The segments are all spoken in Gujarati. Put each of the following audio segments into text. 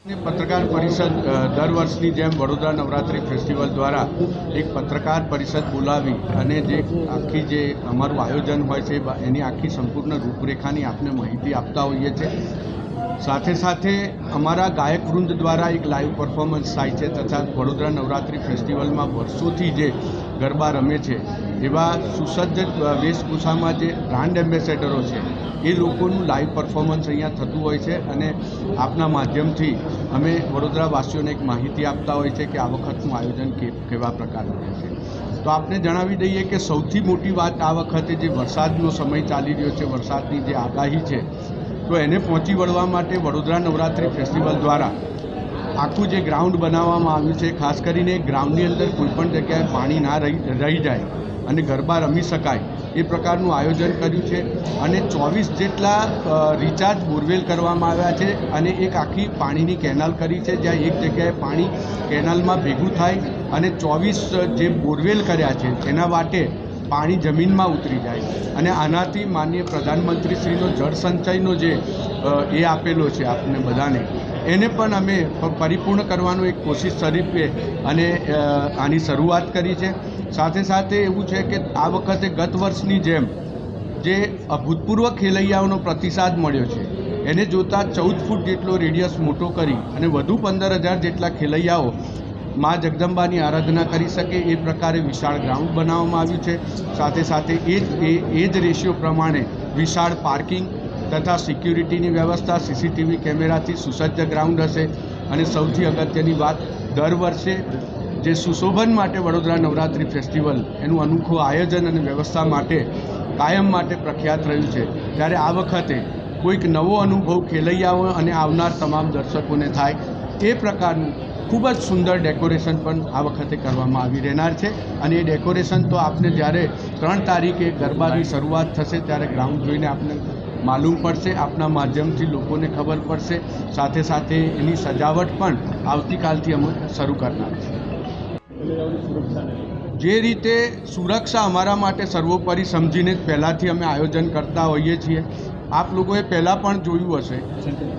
પત્રકાર પરિષદ દર વર્ષની જેમ વડોદરા નવરાત્રિ ફેસ્ટિવલ દ્વારા એક પત્રકાર પરિષદ બોલાવી અને જે આખી જે અમારું આયોજન હોય છે એની આખી સંપૂર્ણ રૂપરેખાની આપને માહિતી આપતા હોઈએ છીએ સાથે સાથે અમારા ગાયક વૃંદ દ્વારા એક લાઈવ પરફોર્મન્સ થાય છે તથા વડોદરા નવરાત્રિ ફેસ્ટિવલમાં વર્ષોથી જે ગરબા રમે છે, એવા સુસજ્જ વેશભૂષામાં જે બ્રાન્ડ એમ્બેસેડરો છે, એ લોકોનું લાઈવ પરફોર્મન્સ અહીંયા થતું હોય છે અને આપના માધ્યમથી અમે વડોદરાવાસીઓને એક માહિતી આપતા હોય છે કે આ વખતનું આયોજન કેવા પ્રકારનું રહેશે તો આપને જણાવી દઈએ કે સૌથી મોટી વાત આ વખતે જે વરસાદનો સમય ચાલી રહ્યો છે, વરસાદની જે આગાહી છે, તો એને પહોંચી વળવા માટે વડોદરા નવરાત્રિ ફેસ્ટિવલ દ્વારા આખું જે ગ્રાઉન્ડ બનાવવામાં આવ્યું છે, ખાસ કરીને ગ્રાઉન્ડની અંદર કોઈપણ જગ્યાએ પાણી ના રહી રહી જાય અને ગરબા રમી શકાય, એ પ્રકારનું આયોજન કર્યું છે અને ચોવીસ જેટલા રિચાર્જ બોરવેલ કરવામાં આવ્યા છે અને એક આખી પાણીની કેનાલ કરી છે, જ્યાં એક જગ્યાએ પાણી કેનાલમાં ભેગું થાય અને ચોવીસ જે બોરવેલ કર્યા છે એના માટે પાણી જમીનમાં ઉતરી જાય. અને આનાથી માનનીય પ્રધાનમંત્રીશ્રીનો જળ સંચયનો જે એ આપેલો છે આપને બધાને. એને પણ અમે પરિપૂર્ણ કરવાનો એક કોશિશ સ્વરૂપે અને આની શરૂઆત કરી છે. સાથે સાથે એવું છે કે આ વખતે ગત વર્ષની જેમ જે અભૂતપૂર્વ ખેલૈયાઓનો પ્રતિસાદ મળ્યો છે, એને જોતાં ચૌદ ફૂટ જેટલો રેડિયસ મોટો કરી અને વધુ પંદર હજાર જેટલા ખેલૈયાઓ મા જગદંબાની આરાધના કરી શકે એ પ્રકારે વિશાળ ગ્રાઉન્ડ બનાવવામાં આવ્યું છે. સાથે સાથે એ જ એ જ રેશિયો પ્રમાણે વિશાળ પાર્કિંગ તથા સિક્યુરિટીની વ્યવસ્થા, સીસીટીવી કેમેરાથી સુસજ્જ ગ્રાઉન્ડ હશે. અને સૌથી અગત્યની વાત, દર વર્ષે જે સુશોભન માટે વડોદરા નવરાત્રિ ફેસ્ટિવલ, એનું અનોખું આયોજન અને વ્યવસ્થા માટે, કાયમ માટે પ્રખ્યાત રહ્યું છે. ત્યારે આ વખતે કોઈક નવો અનુભવ ખેલૈયાઓ અને આવનાર તમામ દર્શકોને થાય, એ પ્રકારનું ખૂબ જ સુંદર ડેકોરેશન પણ આ વખતે કરવામાં આવી રહેનાર છે. અને એ ડેકોરેશન તો આપને જ્યારે ત્રણ તારીખે ગરબાની શરૂઆત થશે, ત્યારે ગ્રાઉન્ડ જોઈને આપને માલુમ પડશે, આપના માધ્યમથી લોકોને ખબર પડશે. સાથે સાથે એની સજાવટ પણ આવતીકાલથી અમે શરૂ કરનાર છે. જે રીતે સુરક્ષા અમારા માટે સર્વોપરી સમજીને જ પહેલાંથી અમે આયોજન કરતા હોઈએ છીએ. આપ લોકોએ પહેલાં પણ જોયું હશે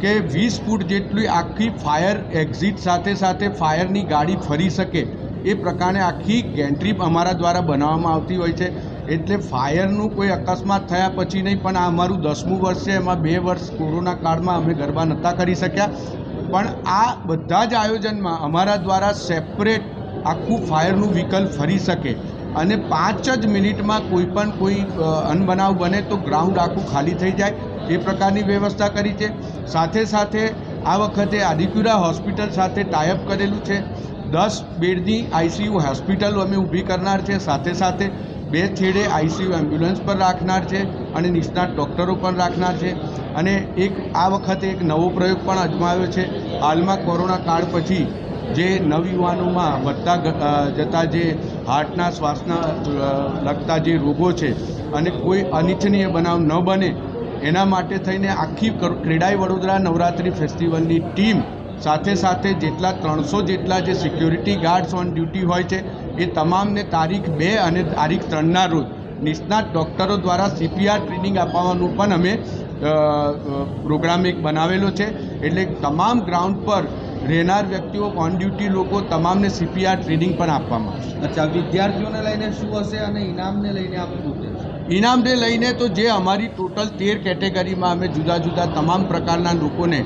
કે વીસ ફૂટ જેટલી આખી ફાયર એક્ઝિટ સાથે સાથે ફાયરની ગાડી ફરી શકે એ પ્રકારે આખી ગેન્ટ્રી અમારા દ્વારા બનાવવામાં આવતી હોય છે. એટલે ફાયરનું કોઈ અકસ્માત થયા પછી નહીં, પણ આ અમારું દસમું વર્ષ છે, એમાં બે વર્ષ કોરોના કાળમાં અમે ગરબા નહોતા કરી શક્યા. પણ આ બધા જ આયોજનમાં અમારા દ્વારા સેપરેટ આખું ફાયરનું વિકલ્પ ફરી શકે અને પાંચ જ મિનિટમાં કોઈ પણ કોઈ અનબનાવ બને તો ગ્રાઉન્ડ આખું ખાલી થઈ જાય. એ પ્રકારની વ્યવસ્થા કરી છે. સાથે સાથે આ વખતે આદિપુરા હોસ્પિટલ સાથે ટાઈઅપ કરેલું છે. દસ બેડની આઈસીયુ હોસ્પિટલ અમે ઊભી કરનાર છે. સાથે સાથે બે છેડે આઈસીયુ એમ્બ્યુલન્સ પણ રાખનાર છે અને નિષ્ણાત ડૉક્ટરો પણ રાખનાર છે. અને એક આ વખતે એક નવો પ્રયોગ પણ અજમાવ્યો છે. હાલમાં કોરોના કાળ પછી જે નવયુવાનોમાં વધતા જતા જે હાર્ટના શ્વાસના લગતા જે રોગો છે અને કોઈ અનિચ્છનીય બનાવ ન બને, એના માટે થઈને આખી કર- ક્રેડાઈ વડોદરા નવરાત્રિ ફેસ્ટિવલની ટીમ સાથે સાથે જેટલા ત્રણસો જેટલા જે સિક્યુરિટી ગાર્ડ્સ ઓન ડ્યુટી હોય છે, એ તમામને તારીખ બે અને તારીખ ત્રણના રોજ નિષ્ણાત ડૉક્ટરો દ્વારા સીપીઆર ટ્રેનિંગ આપવાનું પણ અમે પ્રોગ્રામ એક બનાવેલો છે. એટલે તમામ ગ્રાઉન્ડ પર રહેનાર વ્યક્તિઓ ઓન ડ્યુટી લોકો તમામને સીપીઆર ટ્રેનિંગ પણ આપવામાં આવશે. અચ્છા, વિદ્યાર્થીઓને લઈને શું હશે અને ઇનામને લઈને આપ ઇનામને લઈને તો જે અમારી ટોટલ તેર કેટેગરીમાં અમે જુદા જુદા તમામ પ્રકારના લોકોને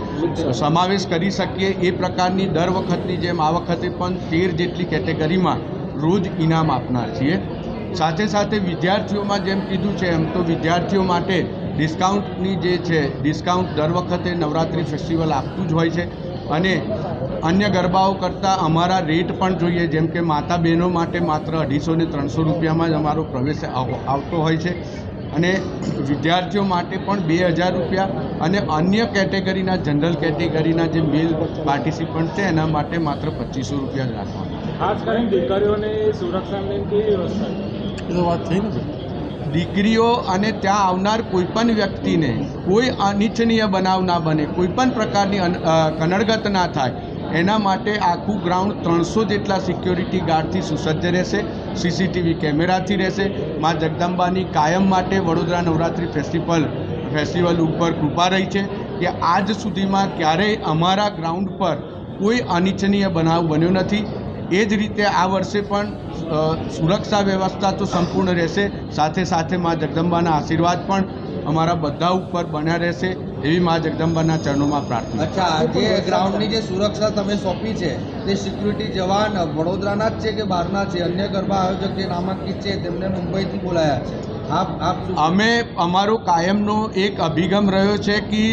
સમાવેશ કરી શકીએ, એ પ્રકારની દર વખતની જેમ આ વખતે પણ તેર જેટલી કેટેગરીમાં રોજ ઇનામ આપનાર છીએ. સાથે સાથે વિદ્યાર્થીઓમાં જેમ કીધું છે એમ તો વિદ્યાર્થીઓ માટે ડિસ્કાઉન્ટની જે છે, ડિસ્કાઉન્ટ દર વખતે નવરાત્રિ ફેસ્ટિવલ આપતું જ હોય છે. અને અન્ય ગરબાઓ કરતાં અમારા રેટ પણ જોઈએ જેમ કે માતા બહેનો માટે માત્ર અઢીસો ને ત્રણસો રૂપિયામાં જ અમારો પ્રવેશ આવ- આવતો હોય છે. અને વિદ્યાર્થીઓ માટે પણ બે હજાર રૂપિયા અને અન્ય કેટેગરીના જનરલ કેટેગરીના જે મેલ પાર્ટિસિપન્ટ છે એના માટે માત્ર પચીસો રૂપિયા જ રાખવાના. ખાસ કરીને દીકરીઓને સુરક્ષાની કેવી વ્યવસ્થા છે? દીકરીઓ અને ત્યાં આવનાર કોઈપણ વ્યક્તિને કોઈ અનિચ્છનીય બનાવ ના બને, કોઈપણ પ્રકારની કનડગત ના થાય, એના માટે આખું ગ્રાઉન્ડ ત્રણસો જેટલા સિક્યોરિટી ગાર્ડથી સુસજ્જ રહેશે, સીસીટીવી કેમેરાથી રહેશે. મા જગદંબાની કાયમ માટે વડોદરા નવરાત્રિ ફેસ્ટિવલ ફેસ્ટિવલ ઉપર કૃપા રહી છે કે આજ સુધીમાં ક્યારેય અમારા ગ્રાઉન્ડ પર કોઈ અનિચ્છનીય બનાવ બન્યો નથી. એ જ રીતે આ વર્ષે પણ સુરક્ષા વ્યવસ્થા તો સંપૂર્ણ રહેશે. સાથે સાથે મા જગદંબાના આશીર્વાદ પણ અમારા બધા ઉપર બન્યા રહેશે એવી મા જગદંબાના ચરણોમાં પ્રાર્થના. અચ્છા જે ગ્રાઉન્ડની જે સુરક્ષા તમે સોંપી છે તે સિક્યુરિટી જવાન વડોદરાના જ છે કે બહારના છે? અન્ય ગરબા આયોજક જે નામાંકિત છે તેમને મુંબઈથી બોલાયા છે. આપ આપ અમે અમારો કાયમનો એક અભિગમ રહ્યો છે કે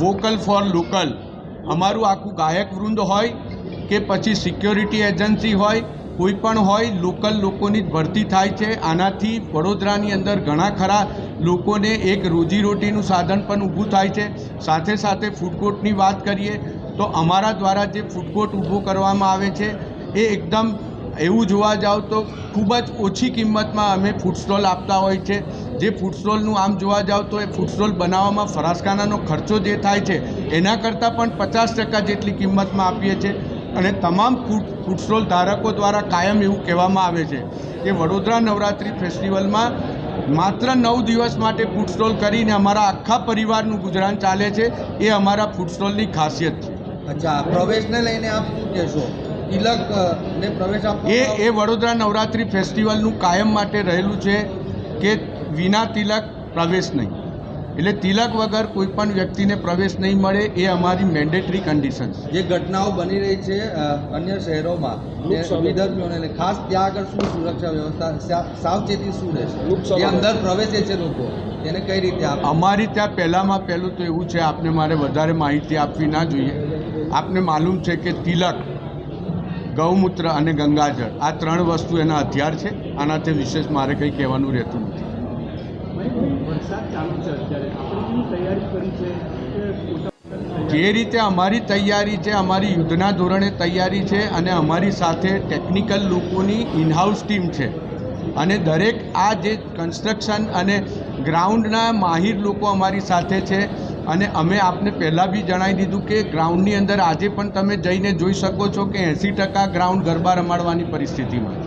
વોકલ ફોર લોકલ અમારું આખું ગાયક વૃંદ હોય કે પછી સિક્યોરિટી એજન્સી હોય, કોઈ પણ હોય, લોકલ લોકોની જ ભરતી થાય છે. આનાથી વડોદરાની અંદર ઘણા ખરા લોકોને એક રોજીરોટીનું સાધન પણ ઊભું થાય છે. સાથે સાથે ફૂડકોર્ટની વાત કરીએ, તો અમારા દ્વારા જે ફૂડકોર્ટ ઊભો કરવામાં આવે છે, એ એકદમ એવું જોવા જાવ તો ખૂબ જ ઓછી કિંમતમાં અમે ફૂડ આપતા હોય છે. જે ફૂડ સ્ટોલનું આમ જોવા જાવ તો એ ફૂડ બનાવવામાં ફરાસખાનાનો ખર્ચો જે થાય છે, એના કરતાં પણ પચાસ ટકા જેટલી કિંમતમાં આપીએ છીએ. અને તમામ ફૂડ ફૂડ સ્ટોલ ધારકો દ્વારા કાયમ એવું કહેવામાં આવે છે કે વડોદરા નવરાત્રિ ફેસ્ટિવલમાં માત્ર નવ દિવસ માટે ફૂડ સ્ટોલ કરીને અમારા આખા પરિવારનું ગુજરાન ચાલે છે એ અમારા ફૂડ સ્ટોલની ખાસિયત છે. અચ્છા પ્રવેશને લઈને આપ શું કહેશો? તિલક ને પ્રવેશ એ એ વડોદરા નવરાત્રિ ફેસ્ટિવલનું કાયમ માટે રહેલું છે કે વિના તિલક પ્રવેશ નહીં. એટલે તિલક વગર કોઈ પણ વ્યક્તિને પ્રવેશ નહીં મળે એ અમારી મેન્ડેટરી કન્ડિશન જે ઘટનાઓ બની રહી છે અન્ય શહેરોમાં વિધર્મીઓને ખાસ ત્યાં આગળ શું સુરક્ષા વ્યવસ્થા સાવચેતી શું રહેશે. અંદર પ્રવેશે છે લોકો એને કઈ રીતે અમારી ત્યાં પહેલાંમાં પહેલું તો એવું છે આપને મારે વધારે માહિતી આપવી ના જોઈએ. આપને માલુમ છે કે તિલક ગૌમૂત્ર અને ગંગાજળ આ ત્રણ વસ્તુ એના હથિયાર છે. આનાથી વિશેષ મારે કંઈ કહેવાનું રહેતું નથી. વરસાદ ચાલુ છે અત્યારે. આપણે કેવી તૈયારી કરી છે? જે રીતે અમારી તૈયારી છે, અમારી યુદ્ધના ધોરણે તૈયારી છે અને અમારી સાથે ટેકનિકલ લોકોની ઇનહાઉસ ટીમ છે. અને દરેક આ જે કન્સ્ટ્રક્શન અને ગ્રાઉન્ડના માહિર લોકો અમારી સાથે છે અને અમે આપને પહેલાં બી જણાવી દીધું કે ગ્રાઉન્ડની અંદર આજે પણ તમે જઈને જોઈ શકો છો કે એંસી ટકા ગ્રાઉન્ડ ગરબા રમાડવાની પરિસ્થિતિમાં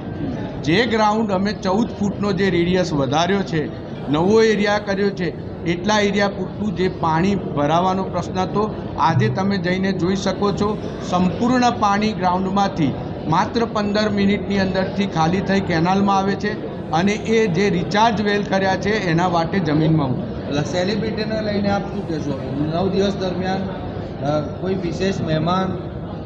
જે ગ્રાઉન્ડ અમે ચૌદ ફૂટનો જે રેડિયસ વધાર્યો છે નવો એરિયા કર્યો છે એટલા એરિયા પૂરતું જે પાણી ભરાવાનો પ્રશ્ન હતો આજે તમે જઈને જોઈ શકો છો સંપૂર્ણ પાણી ગ્રાઉન્ડમાંથી માત્ર પંદર મિનિટની અંદરથી ખાલી થઈ કેનાલમાં આવે છે અને એ જે રિચાર્જ વેલ કર્યા છે એના માટે જમીનમાં એટલે સેલિબ્રિટીને લઈને આપ શું કહેશો? નવ દિવસ દરમિયાન કોઈ વિશેષ મહેમાન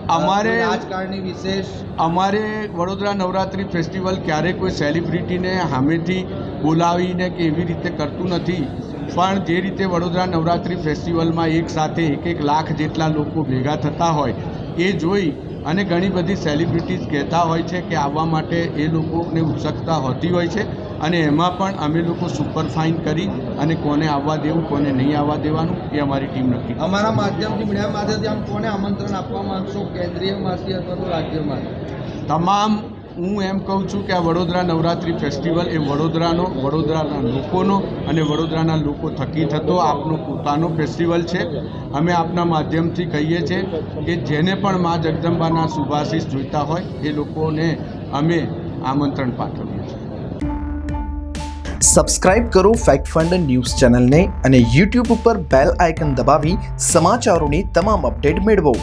અમારે- રાજકારણની વિશેષ? અમારે વડોદરા નવરાત્રિ ફેસ્ટિવલ ક્યારેય કોઈ સેલિબ્રિટીને સામેથી બોલાવીને કે એવી રીતે કરતું નથી. પણ જે રીતે વડોદરા નવરાત્રિ ફેસ્ટિવલમાં એક સાથે એક એક લાખ જેટલા લોકો ભેગા થતા હોય એ જોઈ અને ઘણી બધી સેલિબ્રિટીઝ કહેતા હોય છે કે આવવા માટે એ લોકોને ઉત્સુકતા હોતી હોય છે અને એમાં પણ અમે લોકો સુપરફાઇન કરી અને કોને આવવા દેવું કોને નહીં આવવા દેવાનું એ અમારી ટીમ નક્કી અમારા માધ્યમથી મીડિયા માધ્યમથી આમ કોને આમંત્રણ આપવા માંગશો? કેન્દ્રીયમાંથી અથવા તો રાજ્યમાંથી તમામ હું એમ કહું છું કે આ વડોદરા નવરાત્રિ ફેસ્ટિવલ એ વડોદરાનો, વડોદરાના લોકોનો અને વડોદરાના લોકો થકી થતો આપનો પોતાનો ફેસ્ટિવલ છે. અમે આપના માધ્યમથી કહીએ છીએ કે જેને પણ મા જગદંબાના શુભાશીષ જોઈતા હોય, એ લોકોને અમે આમંત્રણ પાઠવીએ છીએ. સબસ્ક્રાઇબ કરો ફેક્ટ ફંડ ન્યૂઝ ચેનલને અને યુટ્યુબ ઉપર બેલ આઇકન દબાવી સમાચારોની તમામ અપડેટ મેળવો.